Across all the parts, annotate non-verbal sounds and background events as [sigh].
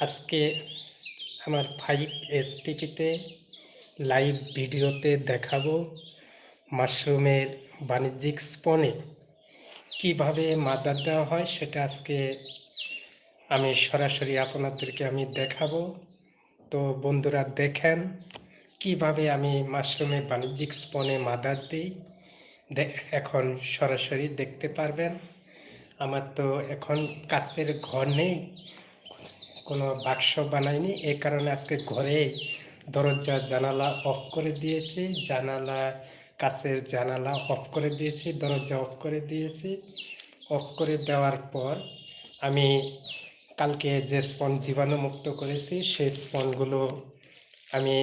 আজকে আমার five S টিভিতে লাইভ ভিডিওতে দেখাবো মাশরুমের বাণিজ্যিক স্পনে কীভাবে মাদার দেওয়া হয় সেটা আজকে আমি সরাসরি আপনাদেরকে আমি দেখাবো। তো বন্ধুরা দেখেন কীভাবে আমি মাশরুমের বাণিজ্যিক স্পনে মাদার দিই। এখন সরাসরি দেখতে পারবেন। আমার তো এখন কাছের ঘর নেই। কোনো বাক্স বানাইনি এই কারণে আজকে ঘরে দরজা জানালা অফ করে দিয়েছি, জানালা, কাছের জানালা অফ করে দিয়েছি, দরজা অফ করে দিয়েছি। অফ করে দেওয়ার পর আমি কালকে যে স্পন জীবাণুমুক্ত করেছি, সেই স্পনগুলো আমি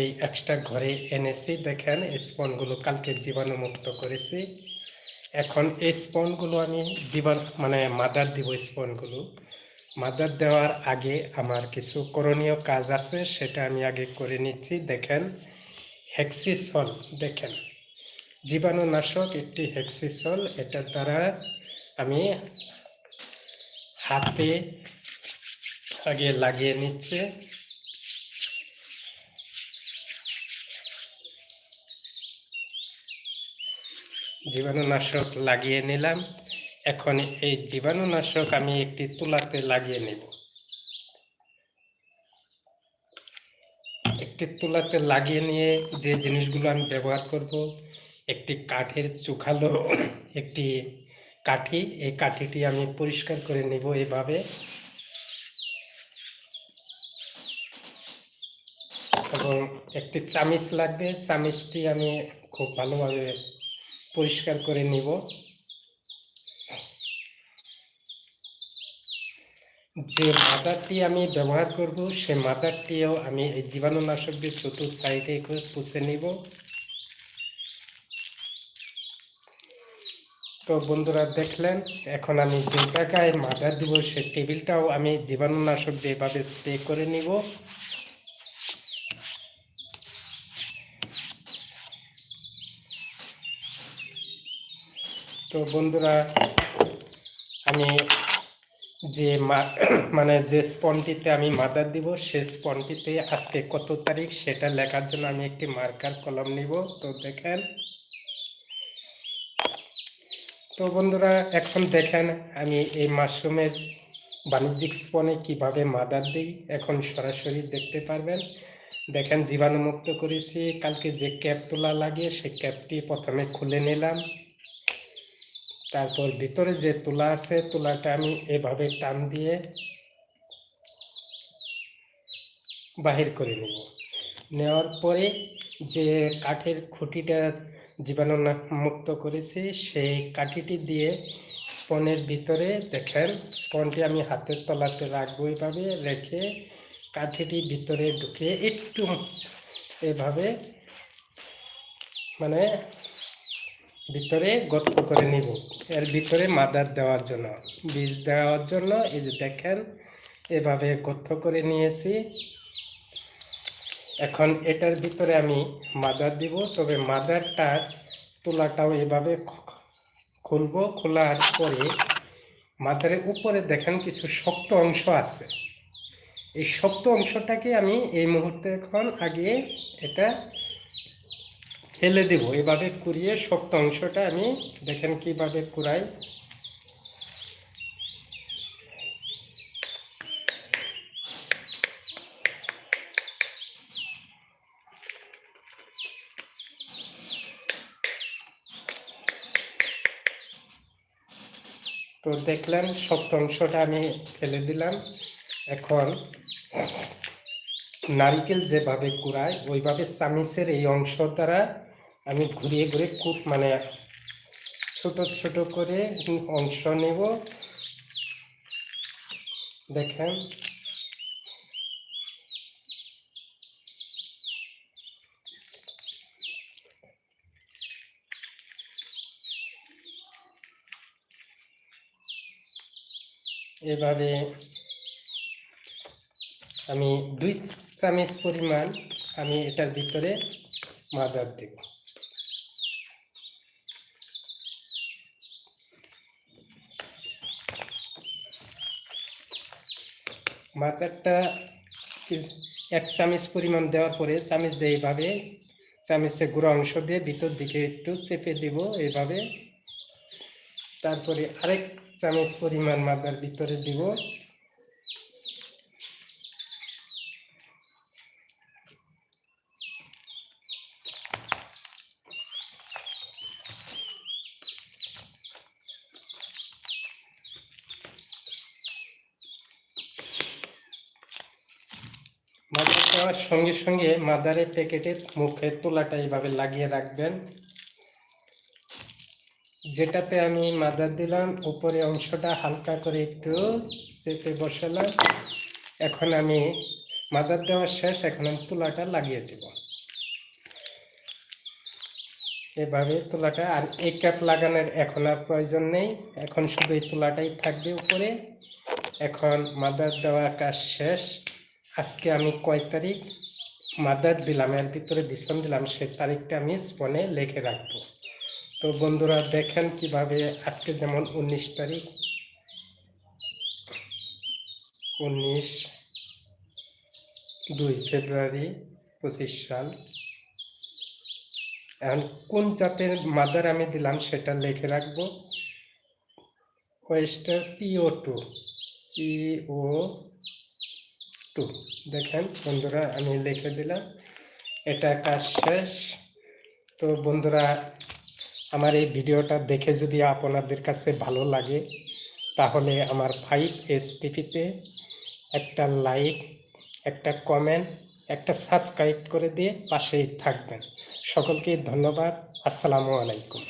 এই এক্সট্রা ঘরে এনেছি। দেখেন, এই স্পনগুলো কালকে জীবাণুমুক্ত করেছি। এখন এই স্পনগুলো আমি জীবাণ মানে মাদার দিব স্পনগুলো মাদার দেওয়ার আগে আমার কিছু করণীয় কাজ আছে, সেটা আমি আগে করে নিচ্ছি। দেখেন, হেক্সিসল, দেখেন। জীবাণুনাশক একটি হেক্সিসল, এটার দ্বারা আমি হাতে আগে লাগিয়ে নিচ্ছে। জীবাণুনাশক লাগিয়ে নিলাম। এখন এই জীবাণুনাশক আমি একটি তুলাতে লাগিয়ে নেব। একটি তুলাতে লাগিয়ে নিয়ে যে জিনিসগুলো আমি ব্যবহার করব, একটি কাঠের চুখালো, একটি কাঠি, এই কাঠিটি আমি পরিষ্কার করে নেব এভাবে। এবং একটি চামিচ লাগবে, চামিচটি আমি খুব ভালোভাবে পরিষ্কার করে নিব। যে মাদারটি আমি ব্যবহার করব, সে মাদারটিও আমি এই জীবাণুনাশক দিয়ে চতুর্থ সাইডে পুষে নিব। তো বন্ধুরা দেখলেন, এখন আমি যে জায়গায় মাদার দিব, সে টেবিলটাও আমি জীবাণুনাশক দিয়ে এভাবে স্প্রে করে নিব। তো বন্ধুরা, আমি যে [clears throat] মানে যে স্পনটিতে আমি মাদার দিব সে স্পনটিতে আজকে কত তারিখ সেটা লেখার জন্য আমি একটি মার্কার কলম নিব। তো দেখেন। তো বন্ধুরা, এখন দেখেন আমি এই মাশরুমের বাণিজ্যিক স্পনে কীভাবে মাদার দিই। এখন সরাসরি দেখতে পারবেন। দেখেন, জীবাণুমুক্ত করেছি। কালকে যে ক্যাপ তোলা লাগে, সেই ক্যাপটি প্রথমে খুলে নিলাম। তারপর ভিতরে যে তুলা আছে, তুলাটা আমি এভাবে টান দিয়ে বাহির করে নেব। নেওয়ার পরে যে কাঠের খুঁটিটা জীবাণু মুক্ত করেছি, সেই কাঠিটি দিয়ে স্পনের ভিতরে দেখেন, স্পনটি আমি হাতের তলাতে রাখব এভাবে রেখে কাঠিটি ভিতরে ঢুকে একটু এভাবে মানে ভিতরে গর্ত করে নিব। এর ভিতরে মাদার দেওয়ার জন্য, বীজ দেওয়ার জন্য, এই যে দেখেন, এভাবে গর্ত করে নিয়েছি। এখন এটার ভিতরে আমি মাদার দিব, তবে মাদারটার তুলাটাও এভাবে খুলবো, খোলার পরে মাদারের উপরে দেখেন কিছু শক্ত অংশ আছে। এই শক্ত অংশটাকে আমি এই মুহূর্তে এখন আগে এটা ফেলে দেব। এভাবে কুড়িয়ে শক্ত অংশটা আমি দেখেন কীভাবে কুড়াই। তো দেখলেন, শক্ত অংশটা আমি ফেলে দিলাম। এখন নারিকেল যেভাবে কুড়ায়, ওইভাবে চামিচের এই অংশ দ্বারা আমি ঘুরিয়ে ঘুরে খুব মানে ছোট ছোট করে অংশ নেব। দেখেন। এবারে আমি দুই চামচ পরিমাণ আমি এটার ভিতরে মাদার দেব। মাথাটা এক চামচ পরিমাণ দেওয়ার পরে চামচ দিয়ে এইভাবে চামচের গুঁড়ো অংশ দিয়ে ভিতর দিকে একটু চেপে দিব এইভাবে। তারপরে আরেক চামচ পরিমাণ মাথার ভিতরে দিব। মাদার দেওয়ার সঙ্গে সঙ্গে মাদারের প্যাকেটের মুখে তোলাটা এইভাবে লাগিয়ে রাখবেন। যেটাতে আমি মাদার দিলাম, উপরে অংশটা হালকা করে একটু চেপে বসালাম। এখন আমি মাদার দেওয়া শেষ, এখন আমি তুলাটা লাগিয়ে দেব। এভাবে তুলাটা, আর এই ক্যাপ লাগানোর এখন আর প্রয়োজন নেই। এখন শুধু এই তুলাটাই থাকবে উপরে। এখন মাদার দেওয়া কাজ শেষ। আজকে আমি কয় তারিখ? মাদার দিলাম, এর ভিতরে ডিসন দিলাম সেই তারিখটা আমি স্পনে লিখে রাখব। তো বন্ধুরা, দেখেন কীভাবে আজকে যেমন উনিশ তারিখ। উনিশ দুই ফেব্রুয়ারি পঁচিশ সাল। এখন কোন জাতের মাদার আমি দিলাম সেটা লিখে রাখব। ওয়েস্টার পিও টু পিও টু দেখেন, বন্ধুরা, আমি লিখে দিলাম। এটা কাজ শেষ। তো বন্ধুরা, আমার এই ভিডিওটা দেখে যদি আপনাদের কাছে ভালো লাগে, তাহলে আমার ফাইভ এস টিভিতে একটা লাইক একটা কমেন্ট একটা সাবস্ক্রাইব করে দিয়ে পাশেই থাকবেন। সকলকে ধন্যবাদ। আসসালামু আলাইকুম।